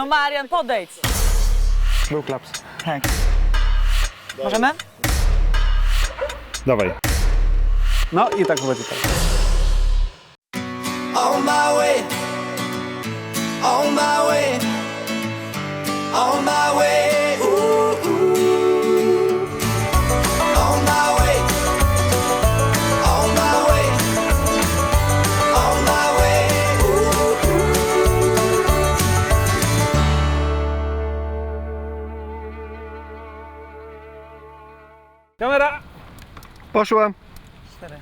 No Marian, podejdź. Był klaps. Tak. Możemy? Dawaj. No i tak będzie tak. on my way, on my way, on my way, Kamera! Poszła. Cztery.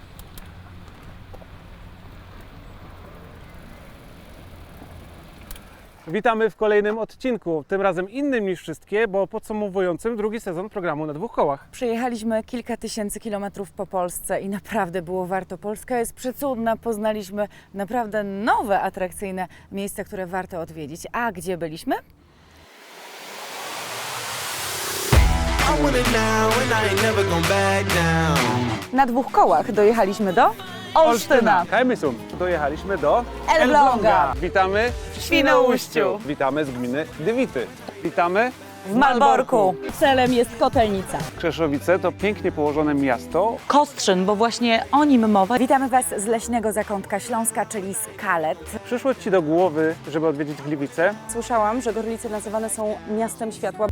Witamy w kolejnym odcinku, tym razem innym niż wszystkie, bo podsumowującym drugi sezon programu na dwóch kołach. Przejechaliśmy kilka tysięcy kilometrów po Polsce i naprawdę było warto. Polska jest przecudna, poznaliśmy naprawdę nowe, atrakcyjne miejsca, które warto odwiedzić. A gdzie byliśmy? Na dwóch kołach dojechaliśmy do Olsztyna. Hemysum. Dojechaliśmy do Elbląga. Witamy W Świnoujściu. Witamy z gminy Dywity. Witamy W Malborku. Celem jest Kotelnica. Krzeszowice to pięknie położone miasto. Kostrzyn, bo właśnie o nim mowa. Witamy Was z leśnego zakątka Śląska, czyli z Kalet. Przyszło Ci do głowy, żeby odwiedzić Gliwice? Słyszałam, że Gorlice nazywane są miastem światła.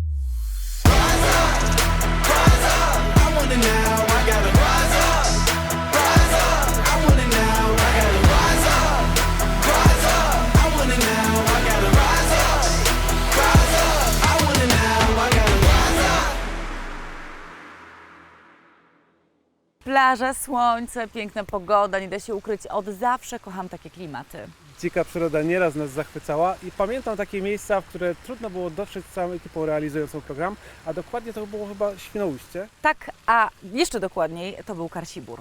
Plaża, słońce, piękna pogoda, nie da się ukryć. Od zawsze kocham takie klimaty. Dzika przyroda nieraz nas zachwycała i pamiętam takie miejsca, w które trudno było dotrzeć z całą ekipą realizującą program, a dokładnie to było chyba Świnoujście. Tak, a jeszcze dokładniej to był Karsibór.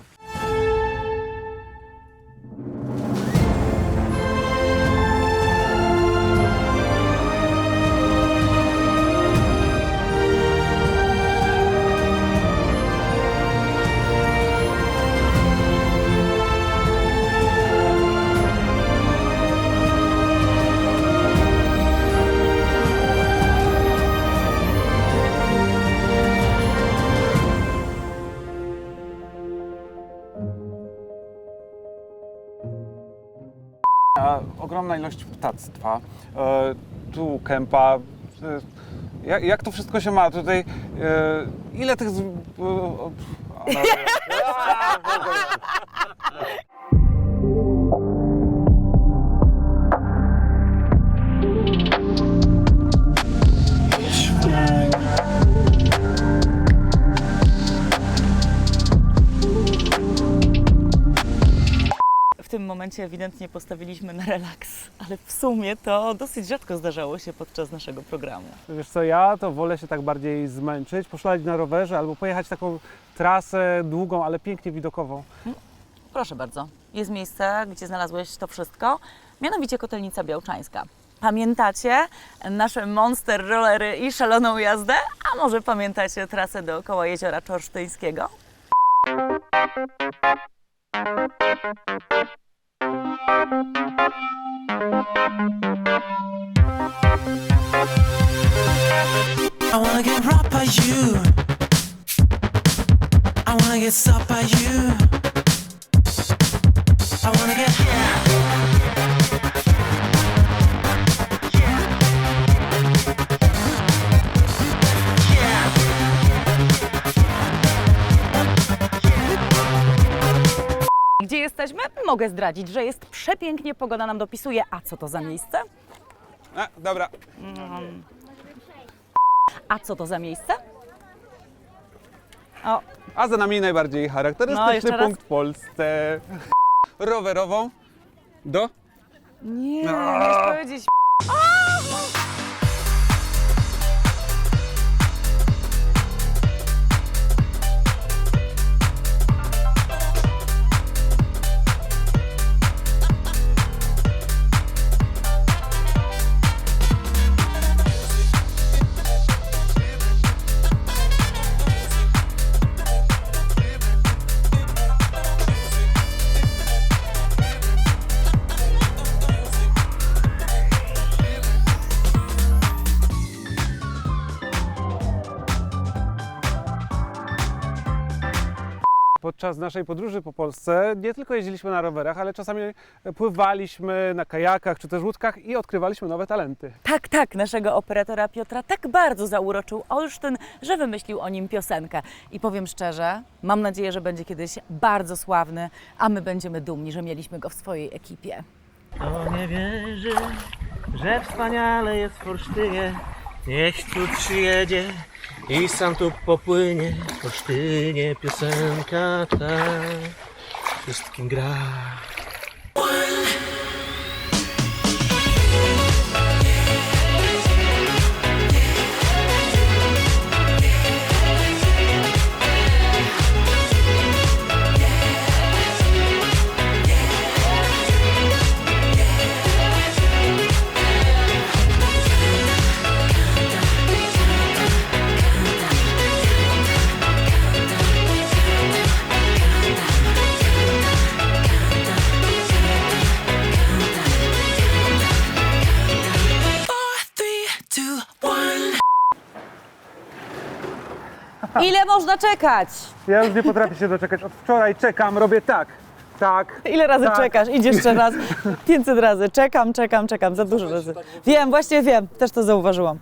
Ogromna ilość ptactwa, e, tu kępa. E, jak, to wszystko się ma tutaj? E, ile tych... Z, tym momencie ewidentnie postawiliśmy na relaks, ale w sumie to dosyć rzadko zdarzało się podczas naszego programu. Wiesz co, ja to wolę się tak bardziej zmęczyć, poszaleć na rowerze albo pojechać taką trasę długą, ale pięknie widokową. Proszę bardzo, jest miejsce, gdzie znalazłeś to wszystko, mianowicie Kotelnica Białczańska. Pamiętacie nasze monster rollery i szaloną jazdę? A może pamiętacie trasę dookoła jeziora Czorsztyńskiego? I wanna get robbed by you. I wanna get stopped by you. I wanna get jesteśmy? Mogę zdradzić, że jest przepięknie, pogoda nam dopisuje. A co to za miejsce? A, dobra. A co to za miejsce? O, A za nami najbardziej No, charakterystyczny raz. punkt w Polsce. Rowerową do nie, No. możesz powiedzieć. Podczas naszej podróży po Polsce nie tylko jeździliśmy na rowerach, ale czasami pływaliśmy na kajakach czy też łódkach i odkrywaliśmy nowe talenty. Tak, tak, naszego operatora Piotra tak bardzo zauroczył Olsztyn, że wymyślił o nim piosenkę. I powiem szczerze, mam nadzieję, że będzie kiedyś bardzo sławny, a my będziemy dumni, że mieliśmy go w swojej ekipie. Kto nie wierzy, że wspaniale jest w Olsztynie, niech tu przyjedzie i sam tu popłynie. Olsztynie piosenka ta wszystkim gra. Two, one. Ile można czekać? Ja już nie potrafię się doczekać. Od wczoraj czekam, robię tak, tak. Ile razy Tak. czekasz? Idź jeszcze raz. 500 razy. Czekam, czekam, czekam. Za dużo razy. Wiem, właśnie wiem. Też to zauważyłam.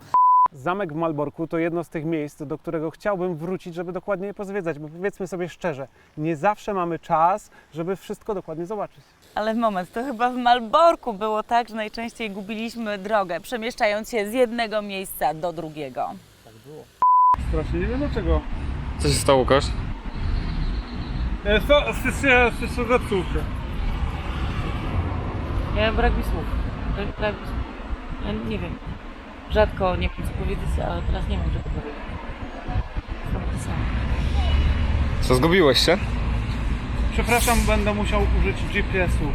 Zamek w Malborku to jedno z tych miejsc, do którego chciałbym wrócić, żeby dokładnie je pozwiedzać, bo powiedzmy sobie szczerze, nie zawsze mamy czas, żeby wszystko dokładnie zobaczyć. Ale moment, to chyba w Malborku było tak, że najczęściej gubiliśmy drogę, przemieszczając się z jednego miejsca do drugiego. Strasznie nie wiem dlaczego. Co się stało, Łukasz? Wszystko zepsuł się. Ja brak mi słów. Brak, brak mi słów. Ja nie wiem. Rzadko nie chcę powiedzieć, ale teraz nie wiem, czego powiedzieć. Są to samo. Co, zgubiłeś się? Przepraszam, będę musiał użyć GPS-u.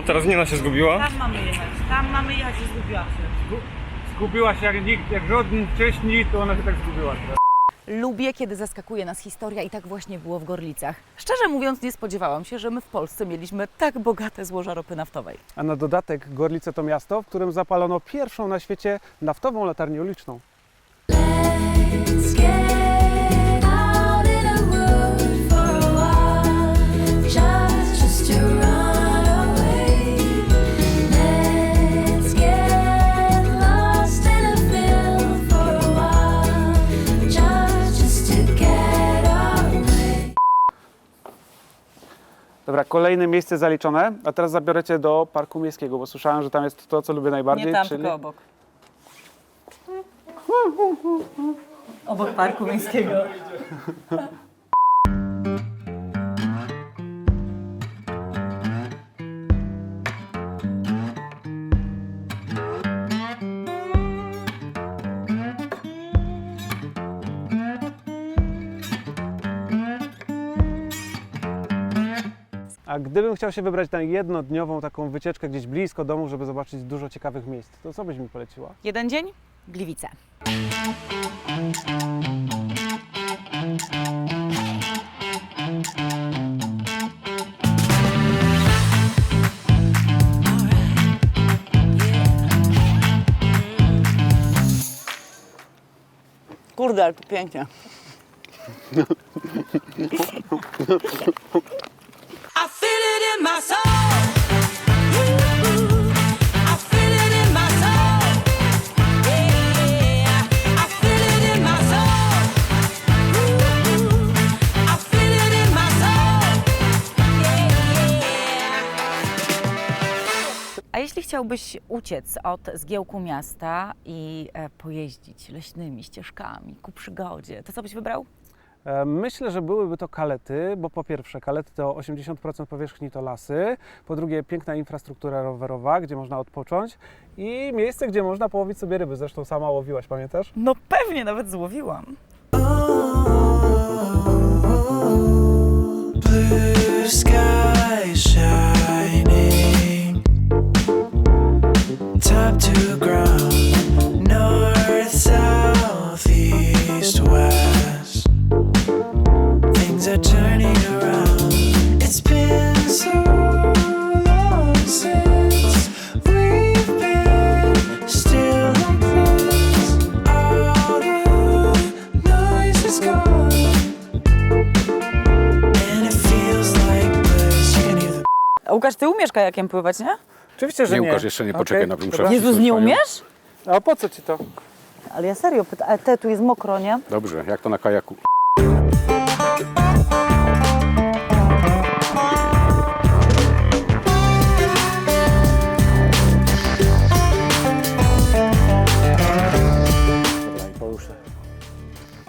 Co, teraz Nina się zgubiła? Tam mamy jechać, tam mamy jechać i zgubiłam się. Zgubiła się jak nikt, jak żaden wcześniej, to ona się tak zgubiła. Lubię, kiedy zaskakuje nas historia i tak właśnie było w Gorlicach. Szczerze mówiąc, nie spodziewałam się, że my w Polsce mieliśmy tak bogate złoża ropy naftowej. A na dodatek Gorlice to miasto, w którym zapalono pierwszą na świecie naftową latarnię uliczną. Let's get Dobra, kolejne miejsce zaliczone, a teraz zabiorę Cię do Parku Miejskiego, bo słyszałem, że tam jest to, co lubię najbardziej, nie tam, czyli... tylko obok. Obok Parku Miejskiego. gdybym chciał się wybrać na jednodniową taką wycieczkę gdzieś blisko domu, żeby zobaczyć dużo ciekawych miejsc, to co byś mi poleciła? Jeden dzień? Gliwice. Kurde, ale to pięknie. A jeśli chciałbyś uciec od zgiełku miasta i e, pojeździć leśnymi ścieżkami ku przygodzie, to co byś wybrał? E, Myślę, że byłyby to kalety, bo po pierwsze kalety to 80% powierzchni to lasy, po drugie piękna infrastruktura rowerowa, gdzie można odpocząć i miejsce, gdzie można połowić sobie ryby. Zresztą sama łowiłaś, pamiętasz? No pewnie, nawet złowiłam. Blue sky Łukasz, ty umiesz kajakiem pływać, nie? Oczywiście, że Nie, nie. Łukasz, jeszcze nie, poczekaj, dobra. muszę- Jezus, nie umiesz? A po co ci to? Ale ja serio pytam, ale te tu jest mokro, nie? Dobrze, jak to na kajaku? Dobra, i połóż.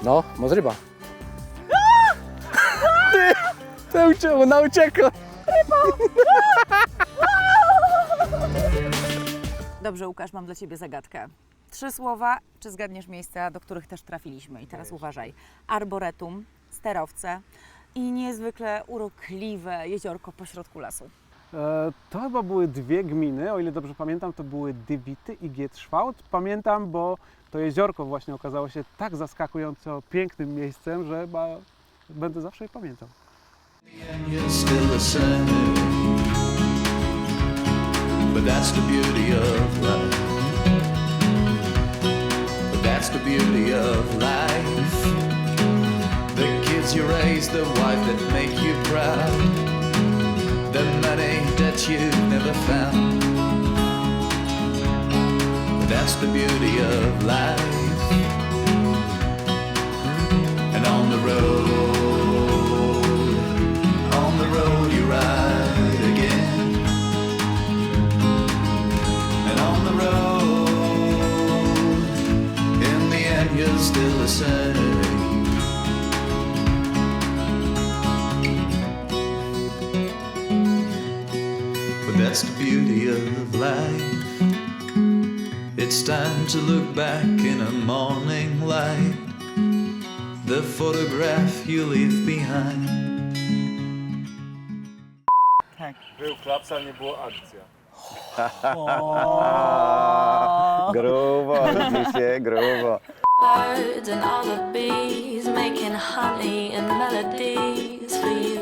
No, może ryba. To uciekło, ona uciekła. Dobrze, Łukasz, mam dla ciebie zagadkę. Trzy słowa, czy zgadniesz miejsca, do których też trafiliśmy? I teraz uważaj. Arboretum, sterowce i niezwykle urokliwe jeziorko pośrodku lasu. E, To chyba były dwie gminy, o ile dobrze pamiętam, to były Dywity i Gietrzwałt. Pamiętam, bo to jeziorko właśnie okazało się tak zaskakująco pięknym miejscem, że chyba będę zawsze je pamiętał. But that's the beauty of life. But that's the beauty of life. The kids you raise, the wife that make you proud, the money that you never found. But that's the beauty of life. And on the road to look back in a morning light. The photograph you leave behind. Był klaps, ale nie było akcja. Grubo, dzisiaj grubo. birds and all the bees making honey and melodies for you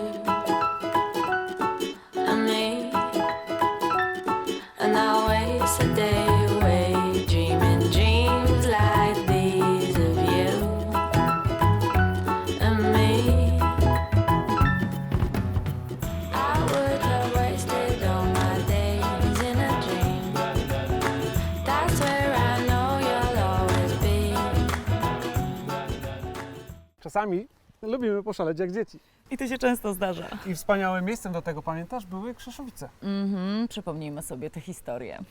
Czasami lubimy poszaleć jak dzieci. I to się często zdarza. I wspaniałym miejscem do tego, pamiętasz, były Krzeszowice. Mhm, przypomnijmy sobie tę historię.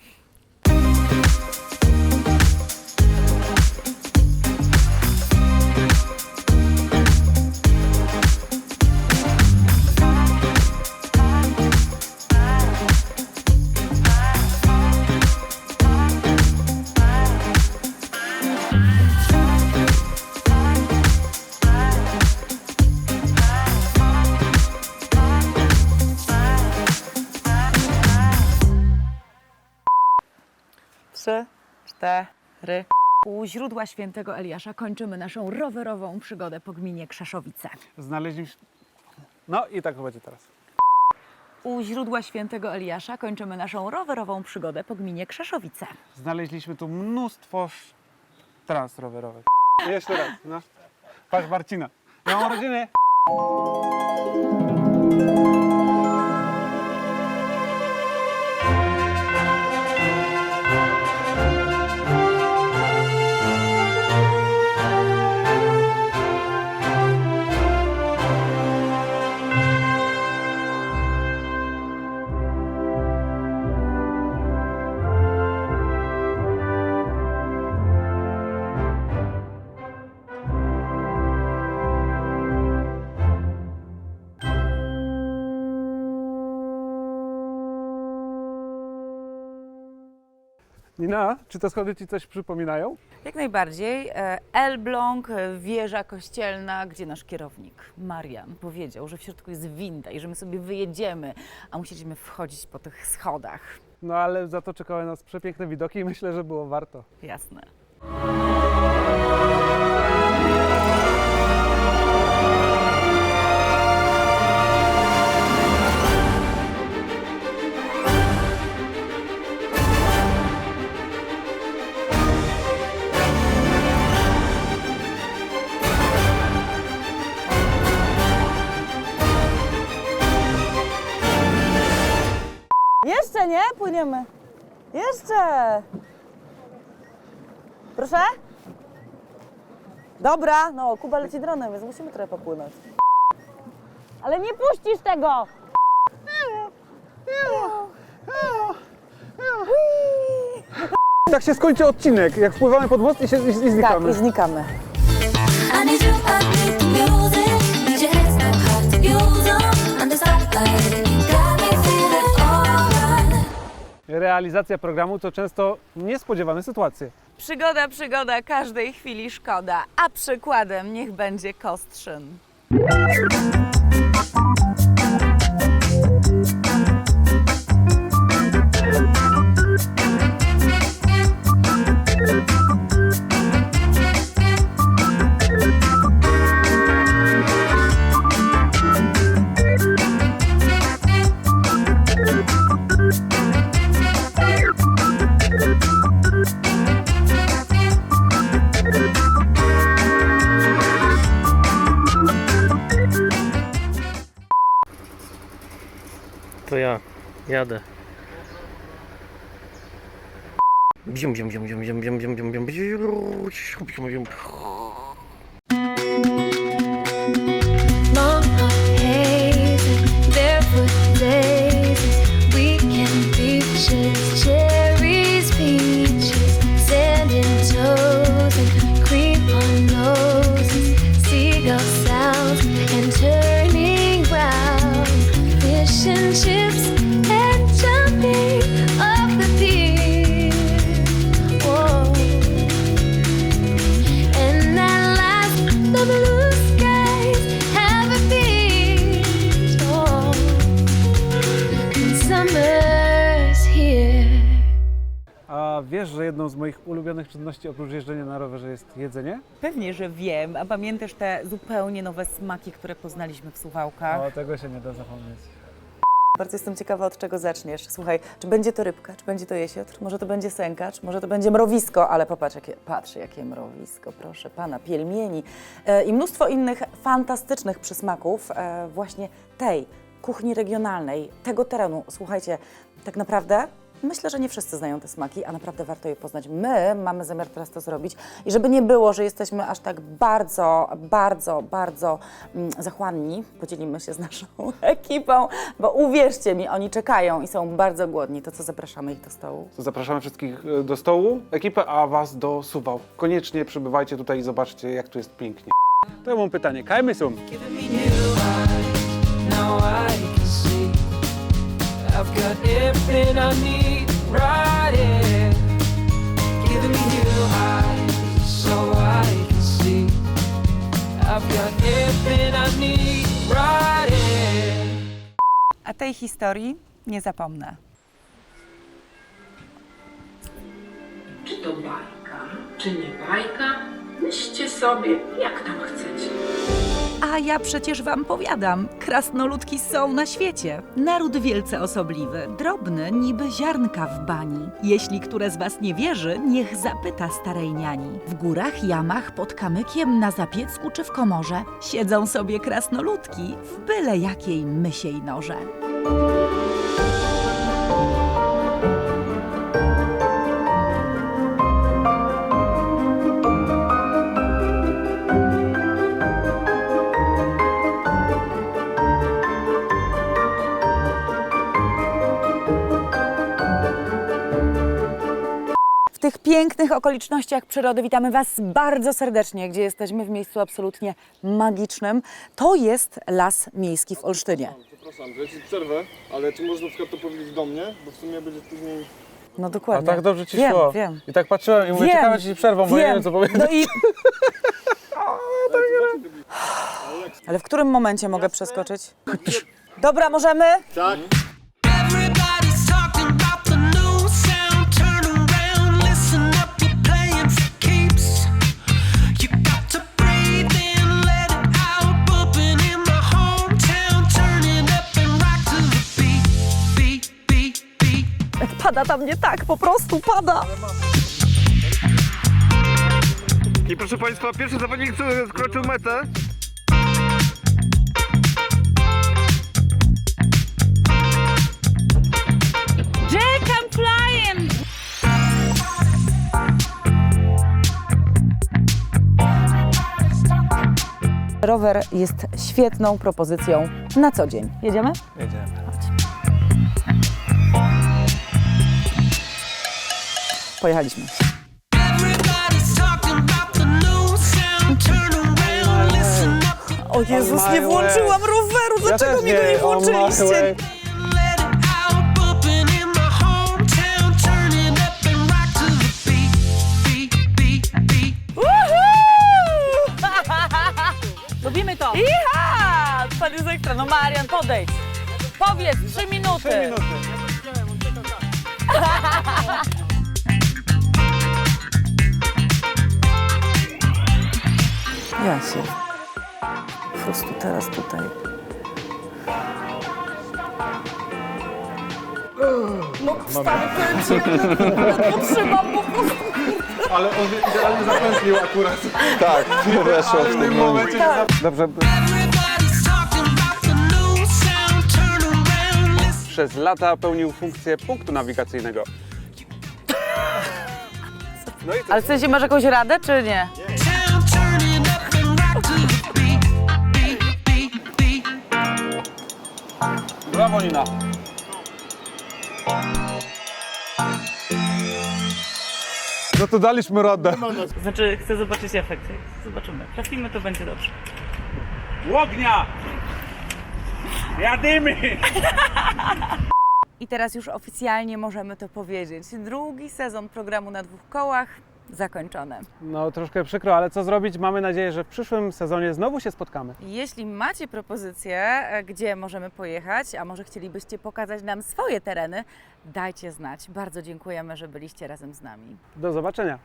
U źródła świętego Eliasza kończymy naszą rowerową przygodę po gminie Krzeszowice. Znaleźliśmy... No i tak będzie teraz. U źródła świętego Eliasza kończymy naszą rowerową przygodę po gminie Krzeszowice. Znaleźliśmy tu mnóstwo sz- tras rowerowych. Jeszcze raz, no. Patrz Marcina. Ja mam rodzinę. Nina, czy te schody ci coś przypominają? Jak najbardziej. E, Elbląg, e, wieża kościelna, gdzie nasz kierownik Marian powiedział, że w środku jest winda i że my sobie wyjedziemy, a musieliśmy wchodzić po tych schodach. No ale za to czekały nas przepiękne widoki i myślę, że było warto. Jasne. Dobra, no Kuba leci dronem, więc musimy trochę popłynąć. Ale nie puścisz tego! Tak się skończy odcinek, jak wpływamy pod most i, się, i, i Tak, znikamy. i znikamy. I need you, I need the music. Need your head snap hard to use them. Under spotlight, you got me feeling alright. Realizacja programu to często niespodziewane sytuacje. Przygoda, przygoda, każdej chwili szkoda. A przykładem niech będzie Kostrzyn. Ja jadę. Bium, bium, bium, bium, bium, bium, bium, bium, bium, bium, bium, bium. Long wiesz, że jedną z moich ulubionych czynności oprócz jeżdżenia na rowerze jest jedzenie? Pewnie, że wiem. A pamiętasz te zupełnie nowe smaki, które poznaliśmy w Suwałkach? O, tego się nie da zapomnieć. Bardzo jestem ciekawa, od czego zaczniesz. Słuchaj, czy będzie to rybka, czy będzie to jesiotr, może to będzie sękacz, może to będzie mrowisko, ale popatrz, jakie, patrz, jakie mrowisko, proszę pana, pielmieni e, i mnóstwo innych fantastycznych przysmaków e, właśnie tej kuchni regionalnej, tego terenu. Słuchajcie, tak naprawdę myślę, że nie wszyscy znają te smaki, a naprawdę warto je poznać. My mamy zamiar teraz to zrobić i żeby nie było, że jesteśmy aż tak bardzo, bardzo, bardzo mm, zachłanni, podzielimy się z naszą ekipą, bo uwierzcie mi, oni czekają i są bardzo głodni, to co zapraszamy ich do stołu. To zapraszamy wszystkich e, do stołu, ekipę, a was do Suwał. Koniecznie przybywajcie tutaj i zobaczcie, jak tu jest pięknie. To ja mam pytanie. Kajmy są. Giving me new eyes, now I can see. I've got everything I need A tej historii nie zapomnę. Czy to bajka, czy nie bajka? Myślcie sobie, jak tam chcecie. A ja przecież wam powiadam, krasnoludki są na świecie. Naród wielce osobliwy, drobny niby ziarnka w bani. Jeśli które z was nie wierzy, niech zapyta starej niani. W górach, jamach, pod kamykiem, na zapiecku czy w komorze siedzą sobie krasnoludki w byle jakiej mysiej norze. Pięknych okolicznościach przyrody witamy Was bardzo serdecznie, gdzie jesteśmy w miejscu absolutnie magicznym. To jest Las Miejski w Olsztynie. Przepraszam, że ci przerwę, ale czy można na przykład to powiedzieć do mnie? Bo w sumie będzie później No A dokładnie. tak dobrze ci wiem, szło. Wiem, I tak patrzyłem i mówię, Wiem, ciekawe ci przerwą, bo nie wiem. wiem co powiedzieć. No i... Ale w którym momencie mogę przeskoczyć? Dobra, możemy? Everybody's Pada tam nie tak, po prostu pada. I proszę Państwa, pierwszy zawodnik skroczył metę. Jack, I'm flying! Rower jest świetną propozycją na co dzień. Jedziemy? Jedziemy. Up, O Jezus, nie włączyłam roweru, dlaczego mi go nie włączyliście? Lubimy to. Iha! Pan jest ekstra. No Marian, podejdź. Powiedz, trzy minuty. Trzy minuty. Ja się. Po prostu teraz tutaj. No stary pęcik, no trzymam po prostu. Ale on idealnie zapętlił akurat. Tak, weszło w tym momencie. Dobrze, around, listen. przez lata pełnił funkcję punktu nawigacyjnego. No i Ale w sensie masz jakąś radę, czy nie? Brawo Nina. No to daliśmy radę. Znaczy, chcę zobaczyć efekt. Zobaczymy. Trafimy, to będzie dobrze. Łognia! Jadymy! I teraz już oficjalnie możemy to powiedzieć. Drugi sezon programu na dwóch kołach zakończony. No troszkę przykro, ale co zrobić? Mamy nadzieję, że w przyszłym sezonie znowu się spotkamy. Jeśli macie propozycje, e, gdzie możemy pojechać, a może chcielibyście pokazać nam swoje tereny, dajcie znać. Bardzo dziękujemy, że byliście razem z nami. Do zobaczenia.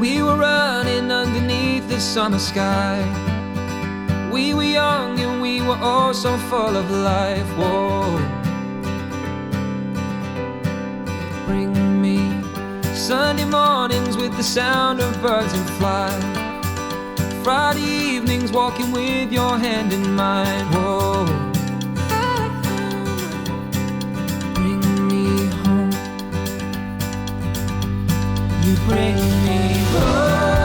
We were running underneath the summer sky. We were young and we were all so full of life. Whoa. Bring me Sunday mornings with the sound of birds and fly. Friday evenings walking with your hand in mine. Whoa. Bring me home. You bring me home.